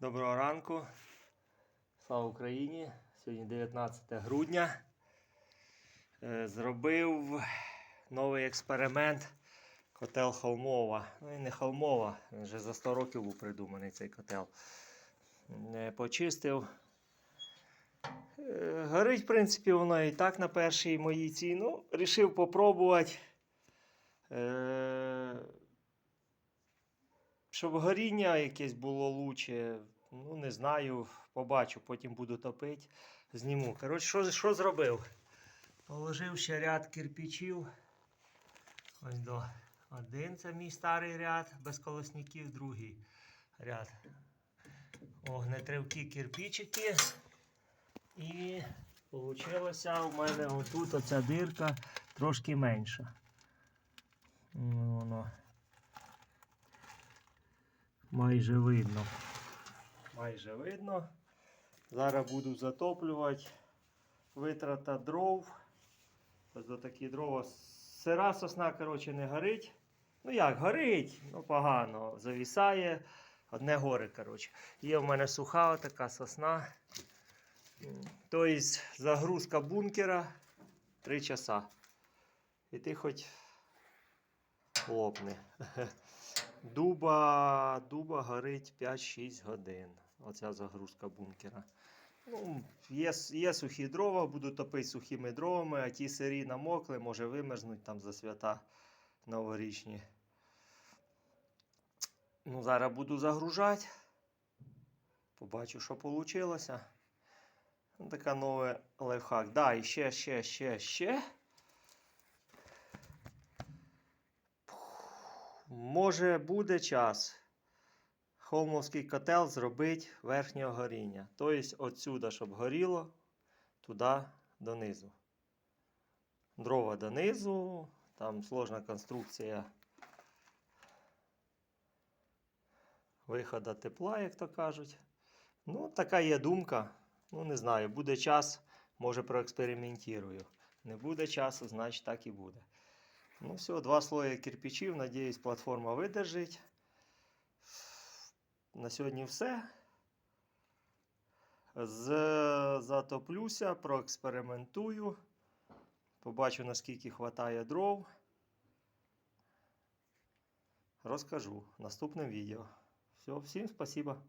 Доброго ранку. Слава Україні! Сьогодні 19 грудня. Е, Зробив новий експеримент котел Холмова. Ну і не Холмова, він вже за 100 років був придуманий цей котел. Е, Почистив. Е, Горить, в принципі, воно і так на першій моїй цій. Ну, рішив попробувати. Щоб горіння якесь було лучше, ну не знаю, побачу, потім буду топити, зніму. Коротше, що, що зробив? Положив ще ряд кирпичів. Ось до. Один це мій старий ряд, без колосників, другий ряд. Огнетривкі кирпичики. І вийшло у мене отут оця дирка трошки менша. Ну, Воно майже видно. Майже видно. Зараз буду затоплювати. Витрата дров. Ось до такі дрова. Сира сосна, коротше, не горить. Ну як, горить, ну погано. Завісає. Одне горе, коротше. Є в мене суха така сосна. Тобто загрузка бункера 3 часа. І ти хоч лопне. Дуба, дуба горить 5-6 годин. Оця загрузка бункера. Ну, є, є сухі дрова, буду топити сухими дровами, а ті сирі намокли, може вимерзнуть там за свята новорічні. Ну, зараз буду загружати. Побачу, що вийшло. Ну, така новий лайфхак. Да, і ще, ще, ще, ще. Може буде час холмовський котел зробити верхнього горіння. Тобто отсюда, щоб горіло, туди донизу. Дрова донизу, там сложна конструкція виходу тепла, як то кажуть. Ну, така є думка. Ну, не знаю, буде час, може проекспериментую. Не буде часу, значить так і буде. Ну, все, два слоя кирпичів. Надіюсь, платформа видержить. На сьогодні все. З... Затоплюся, проекспериментую. Побачу, наскільки вистачає дров. Розкажу в наступному відео. Все, всім спасибо.